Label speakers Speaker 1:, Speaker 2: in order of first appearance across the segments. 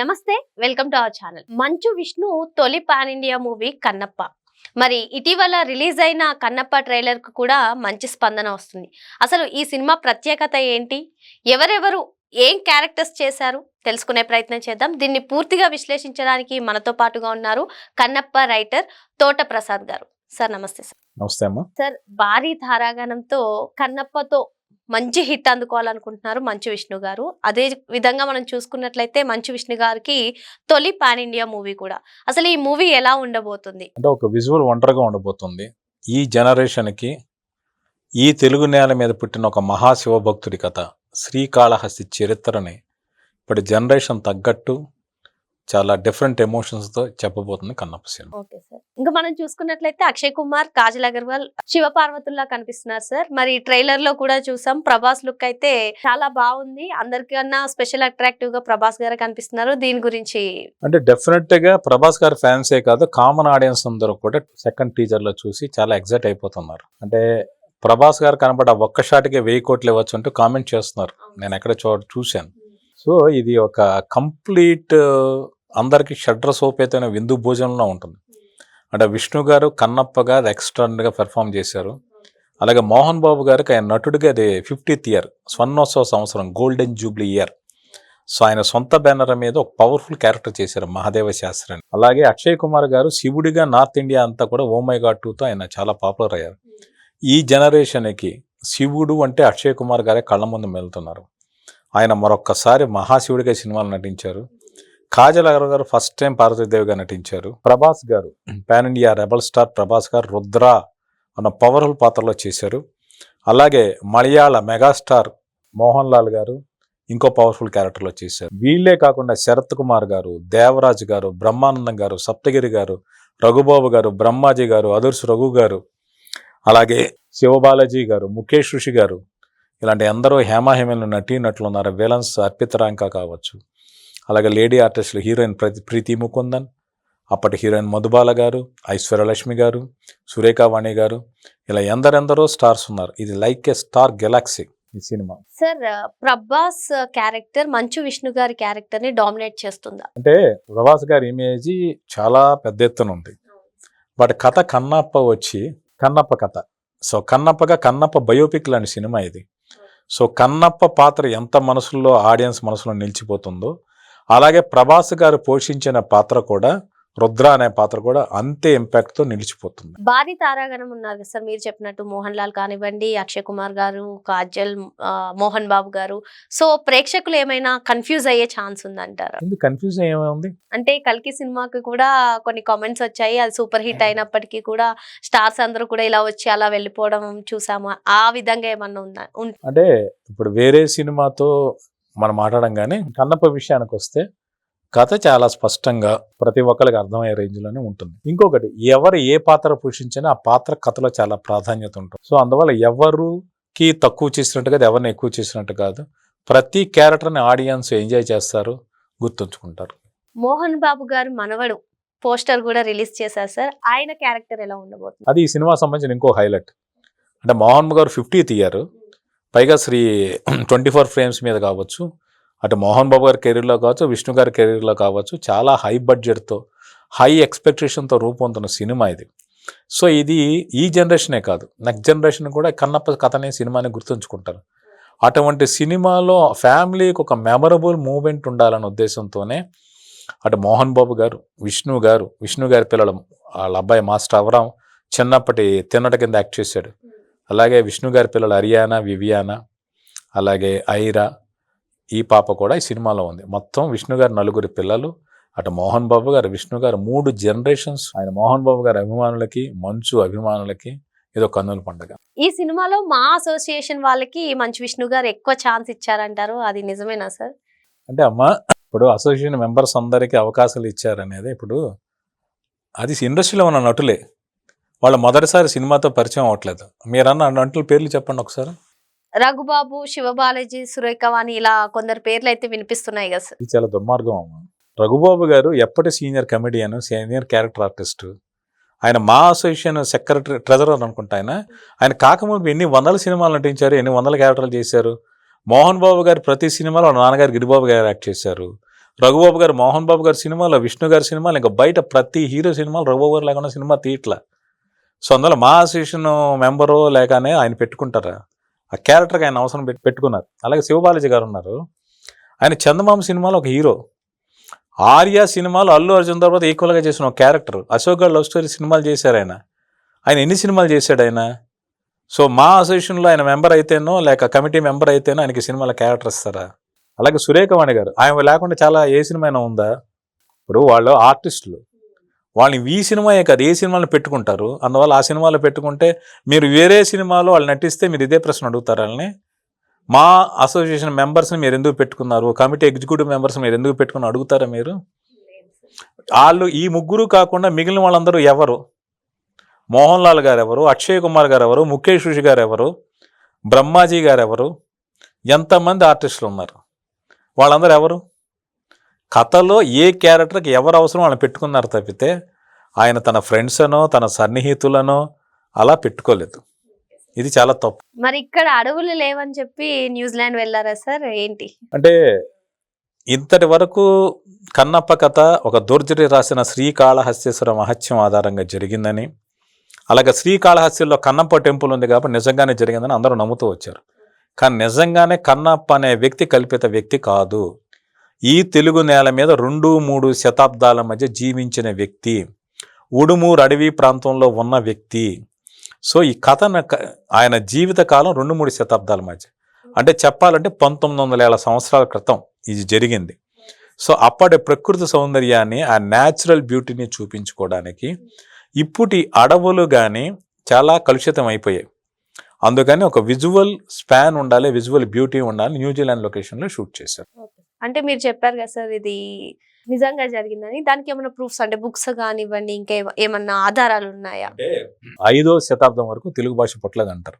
Speaker 1: నమస్తే welcome to our channel. Manchu Vishnu తొలి pan India movie Kannappa. మరి ఇటీవల రిలీజ్ అయిన కన్నప్ప ట్రైలర్కు కూడా మంచి స్పందన వస్తుంది. అసలు ఈ సినిమా ప్రత్యేకత ఏంటి? ఎవరెవరు ఏం క్యారెక్టర్స్ చేశారు? తెలుసుకునే ప్రయత్నం చేద్దాం. దీన్ని పూర్తిగా విశ్లేషించడానికి మనతో పాటుగా ఉన్నారు కన్నప్ప రైటర్ తోట ప్రసాద్ గారు. సార్ నమస్తే సార్.
Speaker 2: నమస్తే అమ్మా.
Speaker 1: సార్ భారీ తారాగణంతో కన్నప్పతో మంచి హిట్ అందుకోవాలనుకుంటున్నారు మంచు విష్ణు గారు. అదే విధంగా మనం చూసుకున్నట్లయితే మంచు విష్ణు గారికి తొలి పాన్ ఇండియా మూవీ కూడా. అసలు ఈ మూవీ ఎలా ఉండబోతుంది?
Speaker 2: అంటే ఒక విజువల్ వండర్గా ఉండబోతుంది. ఈ జనరేషన్కి ఈ తెలుగు నేల మీద పుట్టిన ఒక మహాశివభక్తుడి కథ శ్రీకాళహస్తి చరిత్రని ఇప్పుడు జనరేషన్ తగ్గట్టు చాలా డిఫరెంట్ ఎమోషన్స్తో చెప్పబోతుంది కన్నప్ప సినిమా
Speaker 1: ఓకే సార్. ఇంకా మనం చూసుకున్నట్లయితే అక్షయ్ కుమార్ కాజల్ అగర్వాల్ శివ పార్వతుల్లా కనిపిస్తున్నారు సార్. మరి ట్రైలర్లో కూడా చూసాం. ప్రభాస్ లుక్ అయితే చాలా బాగుంది. అందరికన్నా స్పెషల్ అట్రాక్టివ్గా ప్రభాస్ గారు కనిపిస్తున్నారు. దీని గురించి
Speaker 2: అంటే డెఫినెట్గా ప్రభాస్ గారి ఫ్యాన్సే కాదు కామన్ ఆడియన్స్ అందరూ కూడా సెకండ్ టీజర్లో చూసి చాలా ఎగ్జైట్ అయిపోతున్నారు. అంటే ప్రభాస్ గారు కనబడ ఒక్క షాట్కే వెయ్యి కోట్లు ఇవ్వచ్చు అంటూ కామెంట్ చేస్తున్నారు. నేను ఎక్కడ చూ చూశాను. సో ఇది ఒక కంప్లీట్ అందరికీ షడ్ర సోపేతైన విందు భోజనంలో ఉంటుంది. అంటే విష్ణు గారు కన్నప్పగా అది ఎక్స్ట్రాగా పెర్ఫామ్ చేశారు. అలాగే మోహన్ బాబు గారికి ఆయన నటుడిగా అది ఫిఫ్టీత్ ఇయర్ స్వర్ణోత్సవ సంవత్సరం గోల్డెన్ జూబ్లీ ఇయర్. సో ఆయన సొంత బ్యానర్ మీద ఒక పవర్ఫుల్ క్యారెక్టర్ చేశారు మహాదేవ శాస్త్రి. అని అలాగే అక్షయ్ కుమార్ గారు శివుడిగా నార్త్ ఇండియా అంతా కూడా ఓమై గాడ్ టూతో ఆయన చాలా పాపులర్ అయ్యారు. ఈ జనరేషన్కి శివుడు అంటే అక్షయ్ కుమార్ గారే కళ్ళ ముందు వెళ్తున్నారు ఆయన మరొక్కసారి మహాశివుడిగా సినిమాలు నటించారు. కాజల్ అగర్వ గారు ఫస్ట్ టైం పార్వతీదేవిగా నటించారు. Prabhas garu pan India rebel star Prabhas garu Rudra అన్న పవర్ఫుల్ పాత్రలో చేశారు. అలాగే మలయాళ మెగాస్టార్ మోహన్ లాల్ గారు ఇంకో పవర్ఫుల్ క్యారెక్టర్లో చేశారు. వీళ్ళే కాకుండా శరత్ కుమార్ గారు దేవరాజ్ గారు బ్రహ్మానందం గారు సప్తగిరి గారు రఘుబాబు గారు బ్రహ్మాజీ గారు అదుర్స్ రఘు గారు అలాగే శివబాలాజీ గారు ముఖేష్ ఋషి గారు ఇలాంటి ఎందరో హేమాహేమలు నటీనటులు ఉన్నారు. విలన్స్ అర్పిత రాంక కావచ్చు. అలాగే లేడీ ఆర్టిస్టులు హీరోయిన్ ప్రతి ప్రీతి ముకుందన్ అప్పటి హీరోయిన్ మధుబాల గారు ఐశ్వర్యలక్ష్మి గారు సురేఖావాణి గారు ఇలా ఎందరెందరో స్టార్స్ ఉన్నారు. ఇది లైక్ ఏ స్టార్ గెలాక్సీ ఈ cinema.
Speaker 1: Sir Prabhas character Manchu Vishnu గారి క్యారెక్టర్ని డామినేట్ చేస్తుందా?
Speaker 2: అంటే ప్రభాస్ గారి ఇమేజ్ చాలా పెద్ద ఎత్తున ఉంది. బట్ కథ కన్నప్ప వచ్చి కన్నప్ప కథ. సో కన్నప్పగా కన్నప్ప బయోపిక్ లాంటి సినిమా ఇది. సో కన్నప్ప పాత్ర ఎంత మనసులో ఆడియన్స్ మనసులో నిలిచిపోతుందో అలాగే ప్రభాస్ గారు పోషించిన పాత్ర కూడా రుద్ర అనే పాత్ర కూడా అంతే ఇంపాక్ట్తో నిలిచిపోతుంది.
Speaker 1: భారీ తారాగణం ఉన్నారు కదా సార్ మీరు చెప్పినట్టు మోహన్ లాల్ కానివ్వండి అక్షయ్ కుమార్ గారు కాజల్ మోహన్ బాబు గారు. సో ప్రేక్షకులు ఏమైనా కన్ఫ్యూజ్ అయ్యే ఛాన్స్ ఉందంటారా?
Speaker 2: ఎందుకు కన్ఫ్యూజన్ ఏమైంది
Speaker 1: అంటే కల్కి సినిమాకి కూడా కొన్ని కామెంట్స్ వచ్చాయి. అది సూపర్ హిట్ అయినప్పటికీ కూడా స్టార్స్ అందరూ కూడా ఇలా వచ్చి అలా వెళ్ళిపోవడం చూసాము. ఆ విధంగా ఏమన్నా ఉందా?
Speaker 2: అంటే ఇప్పుడు వేరే సినిమాతో మనం మాట్లాడడం కానీ కన్నప్ప విషయానికి వస్తే కథ చాలా స్పష్టంగా ప్రతి ఒక్కరికి అర్థమయ్యే రేంజ్లోనే ఉంటుంది. ఇంకొకటి ఎవరు ఏ పాత్ర పోషించినా ఆ పాత్ర కథలో చాలా ప్రాధాన్యత ఉంటుంది. సో అందువల్ల ఎవరుకి తక్కువ చేసినట్టు కాదు ఎవరిని ఎక్కువ చేసినట్టు కాదు ప్రతి క్యారెక్టర్ని ఆడియన్స్ ఎంజాయ్ చేస్తారు గుర్తుంచుకుంటారు.
Speaker 1: మోహన్ బాబు గారు మనవడు పోస్టర్ కూడా రిలీజ్ చేశారు సార్. ఆయన క్యారెక్టర్ ఎలా ఉండబోతుంది?
Speaker 2: అది ఈ సినిమా సంబంధించిన ఇంకో హైలైట్. అంటే మోహన్ గారు ఫిఫ్టీత్ ఇయర్ పైగా శ్రీ ట్వంటీ ఫోర్ ఫ్రేమ్స్ మీద కావచ్చు అటు మోహన్ బాబు గారి కెరీర్లో కావచ్చు విష్ణు గారి కెరీర్లో కావచ్చు చాలా హై బడ్జెట్తో హై ఎక్స్పెక్టేషన్తో రూపొందుతున్న సినిమా ఇది. సో ఇది ఈ జనరేషనే కాదు నెక్స్ట్ జనరేషన్ కూడా కన్నప్ప కథనే సినిమాని గుర్తుంచుకుంటారు. అటువంటి సినిమాలో ఫ్యామిలీకి ఒక మెమరబుల్ మూమెంట్ ఉండాలనే ఉద్దేశంతోనే అటు మోహన్ బాబు గారు విష్ణు గారు విష్ణు గారి పిల్లలు వాళ్ళ అబ్బాయి మాస్టర్ అవరాం చిన్నప్పటి తిన్నట కింద యాక్ట్ చేశాడు. అలాగే విష్ణు గారి పిల్లలు అరియానా వివియానా అలాగే ఐరా ఈ పాప కూడా ఈ సినిమాలో ఉంది. మొత్తం విష్ణు గారి నలుగురి పిల్లలు అటు మోహన్ బాబు గారు విష్ణు గారు మూడు జనరేషన్స్ ఆయన మోహన్ బాబు గారి అభిమానులకి మంచు అభిమానులకి ఇదో కన్నుల పండుగ.
Speaker 1: ఈ సినిమాలో మా అసోసియేషన్ వాళ్ళకి మంచు విష్ణు గారు ఎక్కువ ఛాన్స్ ఇచ్చారంటారు. అది నిజమేనా సార్?
Speaker 2: అంటే అమ్మ ఇప్పుడు అసోసియేషన్ మెంబర్స్ అందరికీ అవకాశాలు ఇచ్చారనేది ఇప్పుడు అది ఇండస్ట్రీలో ఉన్న నటులే. వాళ్ళు మొదటిసారి సినిమాతో పరిచయం అవ్వట్లేదు. మీరన్న నటుల పేర్లు చెప్పండి ఒకసారి.
Speaker 1: రఘుబాబు శివబాలాజీ సురేఖవాణి ఇలా కొందరు పేర్లు అయితే వినిపిస్తున్నాయి కదా సార్.
Speaker 2: ఇది చాలా దుర్మార్గం అమ్మ. రఘుబాబు గారు ఎప్పటి senior comedian senior character artist? ఆయన మా అసోసియేషన్ సెక్రటరీ ట్రెజరర్ అనుకుంటా ఆయన. ఆయన కాకముందు ఎన్ని వందల సినిమాలు నటించారు ఎన్ని వందల క్యారెక్టర్లు చేశారు? మోహన్ బాబు గారు ప్రతి సినిమాలో నాన్నగారు గిరిబాబు గారు యాక్ట్ చేశారు. రఘుబాబు గారు మోహన్ బాబు గారి సినిమాలో విష్ణు గారి సినిమాలు ఇంకా బయట ప్రతి హీరో సినిమాలు రఘుబాబు గారు లేకుండా సినిమా తీయట్లా. సో అందువల్ల మా అసోసియేషన్ మెంబరు లేకనే ఆయన పెట్టుకుంటారా. ఆ క్యారెక్టర్కి ఆయన అవసరం పెట్టి పెట్టుకున్నారు. అలాగే శివబాలాజీ గారు ఉన్నారు. ఆయన చందమామ సినిమాలో ఒక హీరో. ఆర్య సినిమాలు అల్లు అర్జున్ తర్వాత ఈక్వల్గా చేసిన ఒక character. Ashok garu love story సినిమాలు చేశారు ఆయన. ఆయన ఎన్ని సినిమాలు చేశాడు ఆయన? సో మా అసోసియేషన్లో ఆయన మెంబర్ అయితేనో లేక కమిటీ మెంబర్ అయితేనో ఆయనకి సినిమాల క్యారెక్టర్ ఇస్తారా? అలాగే సురేఖవాణి గారు ఆయన లేకుండా చాలా ఏ సినిమా అయినా ఉందా? ఇప్పుడు వాళ్ళు ఆర్టిస్టులు. వాళ్ళని ఈ సినిమాయే కాదు ఏ సినిమాలు పెట్టుకుంటారు? అందువల్ల ఆ సినిమాలో పెట్టుకుంటే మీరు వేరే సినిమాలో వాళ్ళు నటిస్తే మీరు ఇదే ప్రశ్న అడుగుతారు వాళ్ళని. మా అసోసియేషన్ మెంబర్స్ని మీరు ఎందుకు పెట్టుకున్నారు? కమిటీ ఎగ్జిక్యూటివ్ మెంబర్స్ మీరు ఎందుకు పెట్టుకుని అడుగుతారా మీరు? వాళ్ళు ఈ ముగ్గురు కాకుండా మిగిలిన వాళ్ళందరూ ఎవరు? మోహన్ లాల్ గారు ఎవరు? అక్షయ్ కుమార్ గారు ఎవరు? ముఖేష్ ఋషి గారు ఎవరు? బ్రహ్మాజీ గారు ఎవరు? ఎంతమంది ఆర్టిస్టులు ఉన్నారు? వాళ్ళందరూ ఎవరు? కథలో ఏ క్యారెక్టర్కి ఎవరు అవసరం వాళ్ళని పెట్టుకున్నారు తప్పితే ఆయన తన ఫ్రెండ్స్ అనో తన సన్నిహితులనో అలా పెట్టుకోలేదు. ఇది చాలా తప్పు.
Speaker 1: మరి ఇక్కడ అడవులు లేవని చెప్పి న్యూజిలాండ్ వెళ్ళారా సార్? ఏంటి?
Speaker 2: అంటే ఇంతటి వరకు కన్నప్ప కథ ఒక దుర్జరి రాసిన శ్రీకాళహస్తీశ్వర మహత్యం ఆధారంగా జరిగిందని అలాగే శ్రీకాళహస్తిలో కన్నప్ప టెంపుల్ ఉంది కాబట్టి నిజంగానే జరిగిందని అందరూ నమ్ముతూ వచ్చారు. కానీ నిజంగానే కన్నప్ప అనే వ్యక్తి కల్పిత వ్యక్తి కాదు. ఈ తెలుగు నేల మీద రెండు మూడు శతాబ్దాల మధ్య జీవించిన వ్యక్తి ఉడుమూరు అడవి ప్రాంతంలో ఉన్న వ్యక్తి. సో ఈ కథ ఆయన జీవిత కాలం రెండు మూడు శతాబ్దాల మధ్య. అంటే చెప్పాలంటే పంతొమ్మిది వందల ఏళ్ళ సంవత్సరాల క్రితం ఇది జరిగింది. సో అప్పటి ప్రకృతి సౌందర్యాన్ని ఆ న్యాచురల్ బ్యూటీని చూపించుకోవడానికి ఇప్పటి అడవులు కానీ చాలా కలుషితం అయిపోయాయి. అందుకని ఒక విజువల్ స్పాన్ ఉండాలి విజువల్ బ్యూటీ ఉండాలి న్యూజిలాండ్ లొకేషన్లో షూట్ చేశారు.
Speaker 1: అంటే మీరు చెప్పారు కదా సార్ ఇది నిజంగా జరిగిందని. దానికి ఏమైనా ప్రూఫ్స్ అంటే బుక్స్ కానివ్వండి ఇంకా ఏమ- ఏమన్నా ఆధారాలు ఉన్నాయా?
Speaker 2: అంటే ఐదో శతాబ్దం వరకు తెలుగు భాష పుట్టలేదు అంటారు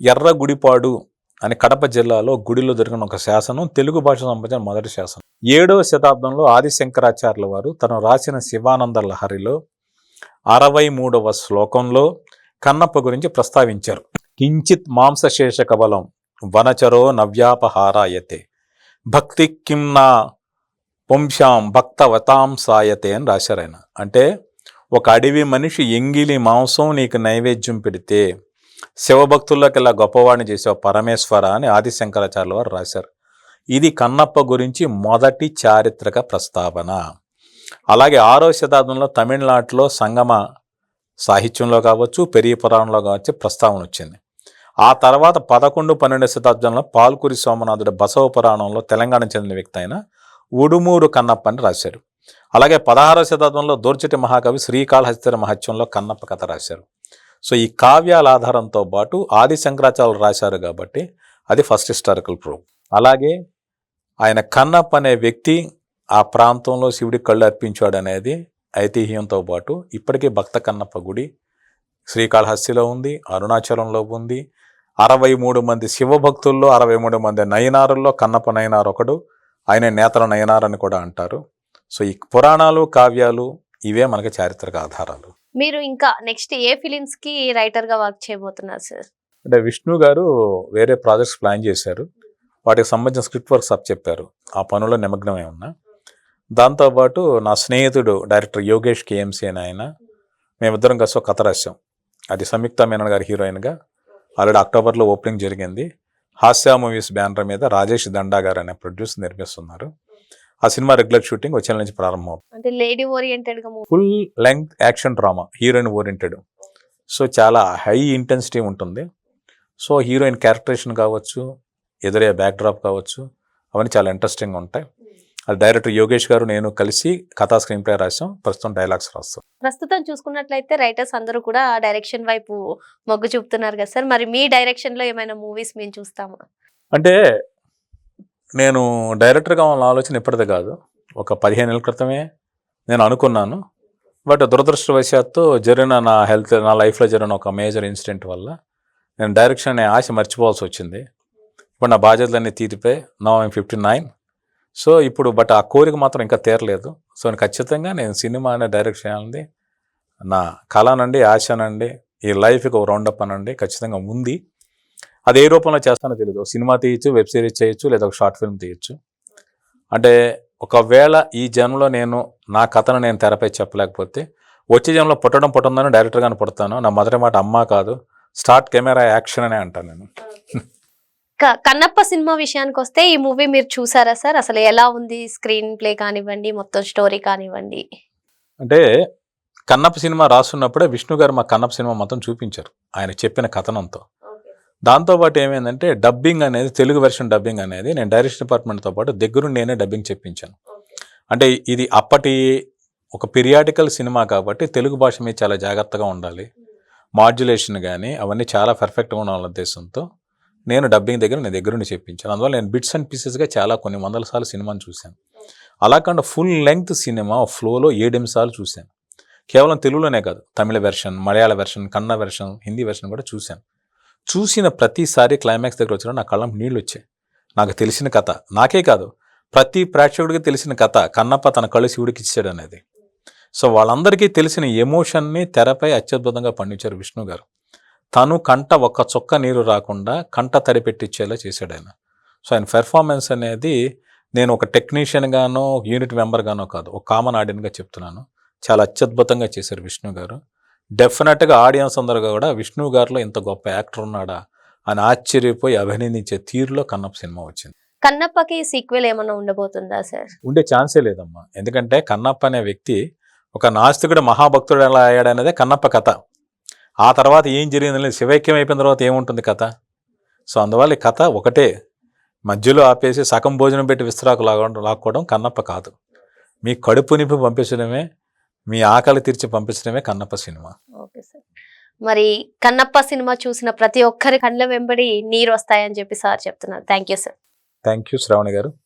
Speaker 2: ఎర్ర గుడిపాడు అని కడప జిల్లాలో గుడిలో దొరికిన ఒక శాసనం తెలుగు భాష సంబంధించిన మొదటి శాసనం. ఏడవ శతాబ్దంలో ఆది శంకరాచార్యుల వారు తను రాసిన శివానంద లహరిలో అరవై మూడవ శ్లోకంలో కన్నప్ప గురించి ప్రస్తావించారు. కించిత్ మాంసశేష కబలం వనచరో నవ్యాపహారాయతే భక్తి కింనా పుంశాం భక్తవతాం సాయతే అని రాశారాయన అంటే ఒక అడవి మనిషి ఎంగిలి మాంసం నీకు నైవేద్యం పెడితే శివభక్తుల్లోకెల్లా గొప్పవాడిని చేసావు పరమేశ్వర అని ఆదిశంకరాచార్యుల వారు రాశారు. ఇది కన్నప్ప గురించి మొదటి చారిత్రక ప్రస్తావన. అలాగే ఆరో శతాబ్దంలో తమిళనాటిలో సంగమ సాహిత్యంలో కావచ్చు పెరియ పురాణంలో కావచ్చు ప్రస్తావన వచ్చింది. ఆ తర్వాత పదకొండు పన్నెండు శతాబ్దంలో పాల్కురి సోమనాథుడు బసవ పురాణంలో తెలంగాణ చెందిన వ్యక్తి అయిన ఉడుమూరు కన్నప్ప అని రాశారు. అలాగే పదహారవ శతాబ్దంలో దోర్చటి మహాకవి శ్రీకాళహస్తిర మహత్యంలో కన్నప్ప కథ రాశారు. సో ఈ కావ్యాల ఆధారంతో పాటు ఆది శంకరాచార్యులు రాశారు కాబట్టి అది ఫస్ట్ హిస్టారికల్ ప్రూఫ్. అలాగే ఆయన కన్నప్ప అనే వ్యక్తి ఆ ప్రాంతంలో శివుడికి కళ్ళు అర్పించాడు అనేది ఐతిహ్యంతో పాటు ఇప్పటికీ భక్త కన్నప్ప గుడి శ్రీకాళహస్తిలో ఉంది అరుణాచలంలో ఉంది అరవై మూడు మంది శివభక్తుల్లో అరవై మూడు మంది నయనారుల్లో కన్నప్ప నయనార్ ఒకడు ఆయన నేతల నయనార్ అని కూడా అంటారు. సో ఈ పురాణాలు కావ్యాలు ఇవే మనకి చారిత్రక ఆధారాలు.
Speaker 1: మీరు ఇంకా నెక్స్ట్ ఏ ఫిలిమ్స్కి రైటర్గా వర్క్ చేయబోతున్నారు సార్?
Speaker 2: అంటే విష్ణు గారు వేరే ప్రాజెక్ట్స్ ప్లాన్ చేశారు. వాటికి సంబంధించిన స్క్రిప్ట్ వర్క్స్ అప్ చెప్పారు. ఆ పనుల్లో నిమగ్నమై ఉన్నా. దాంతోపాటు నా స్నేహితుడు డైరెక్టర్ యోగేష్ కేఎంసీ అని ఆయన మేమిద్దరం కలిసి ఒక కథ రాశాం. అది సంయుక్త మేనన్ గారి హీరోయిన్గా ఆల్రెడీ అక్టోబర్లో ఓపెనింగ్ జరిగింది. హాస్య మూవీస్ బ్యానర్ మీద రాజేష్ దండా గారు అనే ప్రొడ్యూసర్ నిర్మిస్తున్నారు. ఆ సినిమా రెగ్యులర్ షూటింగ్ వచ్చే నుంచి ప్రారంభం
Speaker 1: అంటే lady oriented
Speaker 2: full length action drama heroine oriented. So చాలా హై ఇంటెన్సిటీ ఉంటుంది. సో హీరోయిన్ క్యారెక్టరేషన్ కావచ్చు ఎదురే బ్యాక్ డ్రాప్ కావచ్చు అవన్నీ చాలా ఇంట్రెస్టింగ్ ఉంటాయి. అది డైరెక్టర్ యోగేష్ గారు నేను కలిసి కథా స్క్రీన్ ప్లే రాసాం ప్రస్తుతం డైలాగ్స్ రాస్తాం.
Speaker 1: ప్రస్తుతం చూసుకున్నట్లయితే రైటర్స్ అందరూ కూడా డైరెక్షన్ వైపు మొగ్గు చూపుతున్నారు కదా సార్. మరి మీ డైరెక్షన్లో ఏమైనా మూవీస్ మేము చూస్తామా?
Speaker 2: అంటే నేను డైరెక్టర్ కావాలన్న ఆలోచన ఇప్పటిదే కాదు. ఒక పదిహేను నెలల క్రితమే నేను అనుకున్నాను. బట్ దురదృష్టవశాత్తు జరిగిన నా హెల్త్ నా లైఫ్లో జరిగిన ఒక మేజర్ ఇన్సిడెంట్ వల్ల నేను డైరెక్షన్ అనే ఆశ మర్చిపోవాల్సి వచ్చింది. ఇప్పుడు నా బాధ్యతలన్నీ తీరిపోయి నా ఫిఫ్టీ నైన్. సో ఇప్పుడు బట్ ఆ కోరిక మాత్రం ఇంకా తీరలేదు. సో నేను ఖచ్చితంగా నేను సినిమా అనే డైరెక్ట్ చేయాలని నా కళనండి ఆశనండి ఈ లైఫ్కి ఒక రౌండప్ అనండి ఖచ్చితంగా ఉంది. అది ఏ రూపంలో చేస్తానో తెలియదు ఒక సినిమా తీయచ్చు వెబ్ సిరీస్ చేయొచ్చు లేదా ఒక షార్ట్ ఫిల్మ్ తీయచ్చు. అంటే ఒకవేళ ఈ జన్మలో నేను నా కథను నేను తెరపై చెప్పలేకపోతే వచ్చే జన్మలో పుట్టడం పుట్టడం డైరెక్టర్గానే పుడతాను. నా మొదటి మాట అమ్మ కాదు స్టార్ట్ కెమెరా యాక్షన్ అనే అంటాను నేను.
Speaker 1: కన్నప్ప సినిమా విషయానికి వస్తే ఈ మూవీ మీరు చూసారా సార్? అసలు ఎలా ఉంది స్క్రీన్ ప్లే కానివ్వండి మొత్తం స్టోరీ కానివ్వండి?
Speaker 2: అంటే కన్నప్ప సినిమా రాస్తున్నప్పుడే విష్ణు గారు మా కన్నప్ప సినిమా మొత్తం చూపించారు ఆయన చెప్పిన కథనంతో. దాంతోపాటు ఏమైందంటే డబ్బింగ్ అనేది తెలుగు వెర్షన్ డబ్బింగ్ అనేది నేను డైరెక్షన్ డిపార్ట్మెంట్తో పాటు దగ్గరుండి నేనే డబ్బింగ్ చెప్పించాను. అంటే ఇది అప్పటి ఒక పీరియాడికల్ సినిమా కాబట్టి తెలుగు భాష మీద చాలా జాగ్రత్తగా ఉండాలి. మాడ్యులేషన్ కానీ అవన్నీ చాలా పర్ఫెక్ట్గా ఉండాలన్న ఉద్దేశంతో నేను డబ్బింగ్ దగ్గర నేను దగ్గరుండి చెప్పించాను. అందువల్ల నేను బిట్స్ అండ్ పీసెస్గా చాలా కొన్ని వందల సార్లు సినిమాను చూశాను. అలా కాకుండా ఫుల్ లెంగ్త్ సినిమా ఫ్లోలో ఏడెనిమిది సార్లు చూశాను. కేవలం తెలుగులోనే కాదు Tamil version Malayalam version Kannada version Hindi version కూడా చూశాను. చూసిన ప్రతిసారి క్లైమాక్స్ దగ్గర వచ్చిన నా కళ్ళం నీళ్ళు వచ్చాయి. నాకు తెలిసిన కథ నాకే కాదు ప్రతి ప్రేక్షకుడికి తెలిసిన కథ కన్నప్ప తన కళ్ళు శివుడికి ఇచ్చాడు అనేది. సో వాళ్ళందరికీ తెలిసిన ఎమోషన్ని తెరపై అత్యద్భుతంగా పండించారు విష్ణు గారు తను కంట ఒక్క చొక్క నీరు రాకుండా కంట తడి పెట్టించేలా చేశాడు ఆయన సో ఆయన పెర్ఫార్మెన్స్ అనేది నేను ఒక టెక్నీషియన్ గానో యూనిట్ మెంబర్ గానో కాదు ఒక కామన్ ఆడియన్గా చెప్తున్నాను. చాలా అత్యద్భుతంగా చేశారు విష్ణు గారు. డెఫినెట్గా ఆడియన్స్ అందరూ కూడా విష్ణు గారిలో ఇంత గొప్ప యాక్టర్ ఉన్నాడా అని ఆశ్చర్యపోయి అభినందించే తీరులో కన్నప్ప సినిమా వచ్చింది.
Speaker 1: కన్నప్పకి సీక్వెల్ ఏమైనా ఉండబోతుందా సార్?
Speaker 2: ఉండే ఛాన్సే లేదమ్మా. ఎందుకంటే కన్నప్ప అనే వ్యక్తి ఒక నాస్తికుడు మహాభక్తుడు ఎలా అయ్యాడనేదే కన్నప్ప కథ. ఆ తర్వాత ఏం జరిగింది లేదు శివైక్యం అయిపోయిన తర్వాత ఏముంటుంది కథ? సో అందువల్ల ఈ కథ ఒకటే. మధ్యలో ఆపేసి సగం భోజనం పెట్టి విస్తరాకు లాగ లాక్కోవడం కన్నప్ప కాదు. మీ కడుపు నింపి పంపించడమే మీ ఆకలి తీర్చి పంపించడమే కన్నప్ప సినిమా.
Speaker 1: Okay sir. మరి కన్నప్ప సినిమా చూసిన ప్రతి ఒక్కరి కళ్ళ వెంబడి నీరు వస్తాయని చెప్పి సార్ చెప్తున్నారు. Thank you sir.
Speaker 2: Thank you Shravani garu.